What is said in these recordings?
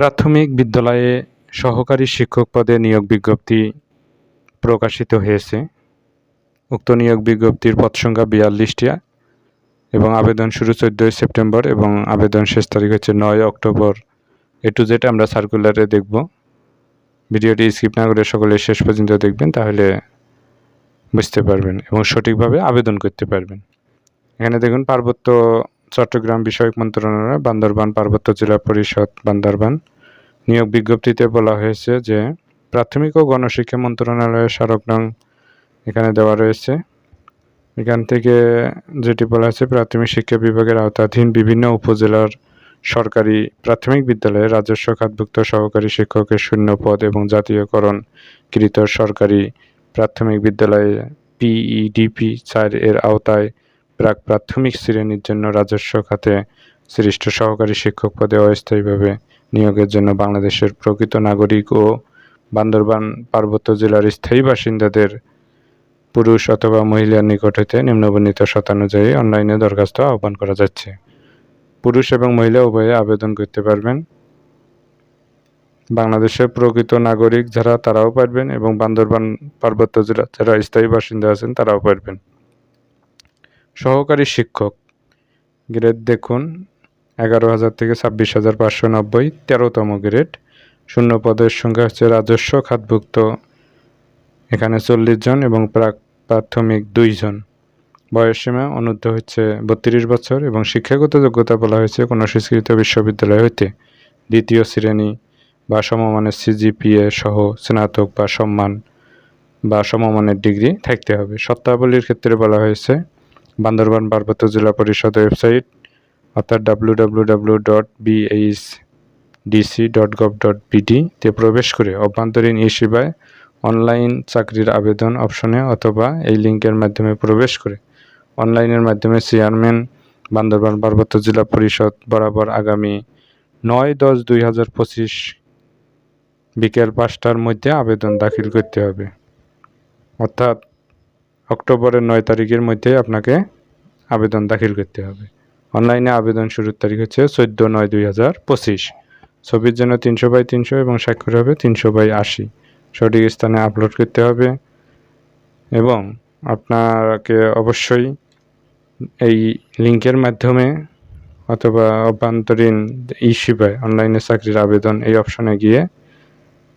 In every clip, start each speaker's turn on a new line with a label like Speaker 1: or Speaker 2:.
Speaker 1: প্রাথমিক বিদ্যালয়ে সহকারী শিক্ষক পদে নিয়োগ বিজ্ঞপ্তি প্রকাশিত হয়েছে। উক্ত নিয়োগ বিজ্ঞপ্তির পদ সংখ্যা বিয়াল্লিশটিয়া এবং আবেদন শুরু চোদ্দোই সেপ্টেম্বর এবং আবেদন শেষ তারিখ হচ্ছে নয় অক্টোবর। এ টু জেড আমরা সার্কুলারে দেখব। ভিডিওটি স্কিপ না করে সকলে শেষ পর্যন্ত দেখবেন, তাহলে বুঝতে পারবেন এবং সঠিকভাবে আবেদন করতে পারবেন। এখানে দেখুন পার্বত্য চট্টগ্রাম বিষয়ক মন্ত্রণালয়, বান্দরবান পার্বত্য জেলা পরিষদ, বান্দরবান। নিয়োগ বিজ্ঞপ্তিতে বলা হয়েছে যে, প্রাথমিক ও গণশিক্ষা মন্ত্রণালয়ের স্মারক নং এখানে দেওয়া রয়েছে। এখান থেকে যেটি বলা হয়েছে, প্রাথমিক শিক্ষা বিভাগের আওতাধীন বিভিন্ন উপজেলার সরকারি প্রাথমিক বিদ্যালয়ে রাজস্ব খাতভুক্ত সহকারী শিক্ষকের শূন্য পদ এবং জাতীয়করণ কৃত সরকারি প্রাথমিক বিদ্যালয়ে পিইডিপি চার এর আওতায় প্রাক প্রাথমিক শ্রেণির জন্য রাজস্ব খাতে সৃষ্ট সহকারী শিক্ষক পদে অস্থায়ীভাবে নিয়োগের জন্য বাংলাদেশের প্রকৃত নাগরিক ও বান্দরবান পার্বত্য জেলার স্থায়ী বাসিন্দাদের পুরুষ অথবা মহিলার নিকট হইতে নিম্নবর্ণিত শতানুযায়ী অনলাইনে দরখাস্ত আহ্বান করা যাচ্ছে। পুরুষ এবং মহিলা উভয়ে আবেদন করতে পারবেন। বাংলাদেশের প্রকৃত নাগরিক যারা তারাও পারবেন এবং বান্দরবান পার্বত্য জেলা যারা স্থায়ী বাসিন্দা আছেন তারাও পারবেন। সহকারী শিক্ষক। গ্রেড দেখুন, এগারো হাজার থেকে ছাব্বিশ হাজার পাঁচশো নব্বই, তেরোতম গ্রেড। শূন্য পদের সংখ্যা হচ্ছে রাজস্ব খাতভুক্ত। এখানে চল্লিশ জন এবং প্রাক প্রাথমিক দুইজন বয়সসীমা অনূর্ধ্ব হচ্ছে বত্রিশ বছর এবং শিক্ষাগত যোগ্যতা বলা হয়েছে কোনো স্বীকৃত বিশ্ববিদ্যালয় হইতে। দ্বিতীয় শ্রেণি বা সমমানের সিজিপিএ সহ স্নাতক বা সম্মান বা সমমানের ডিগ্রি থাকতে হবে। শর্তাবলীর ক্ষেত্রে বলা হয়েছে বান্দরবান পার্বত্য জেলা পরিষদ ওয়েবসাইট, অর্থাৎ W W W dot BH DC dot gov dot বিডিতে প্রবেশ করে অভ্যন্তরীণ ই সেবায় অনলাইন চাকরির আবেদন অপশনে অথবা এই লিঙ্কের মাধ্যমে প্রবেশ করে। অনলাইনের মাধ্যমে চেয়ারম্যান, বান্দরবান পার্বত্য জেলা পরিষদ বরাবর আগামী নয় দশ দুই হাজার পঁচিশ বিকেল পাঁচটার মধ্যে আবেদন দাখিল করতে হবে। অর্থাৎ অক্টোবরের নয় তারিখের মধ্যে আপনাকে আবেদন দাখিল করতে হবে। অনলাইনে আবেদন শুরুর তারিখ হচ্ছে চোদ্দ নয় দুই হাজার পঁচিশ। ছবির জন্য তিনশো বাই তিনশো এবং স্বাক্ষর হবে তিনশো বাই আশি। সঠিক স্থানে আপলোড করতে হবে এবং আপনাকে অবশ্যই এই লিঙ্কের মাধ্যমে অথবা অভ্যন্তরীণ ই সেবায় অনলাইনে চাকরির আবেদন এই অপশনে গিয়ে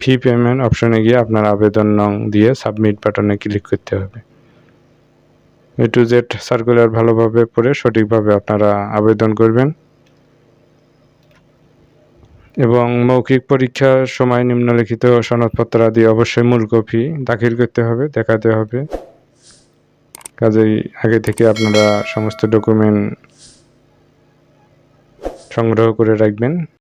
Speaker 1: ফি পেমেন্ট অপশনে গিয়ে আপনার আবেদন নং দিয়ে সাবমিট বাটনে ক্লিক করতে হবে। এ টু জেড সার্কুলার ভালোভাবে পড়ে সঠিকভাবে আপনারা আবেদন করবেন। এবং মৌখিক পরীক্ষার সময় নিম্নলিখিত সনদপত্র আদি অবশ্যই মূল কপি দাখিল করতে হবে, দেখাতে হবে। কাজেই আগে থেকে আপনারা সমস্ত ডকুমেন্ট সংগ্রহ করে রাখবেন।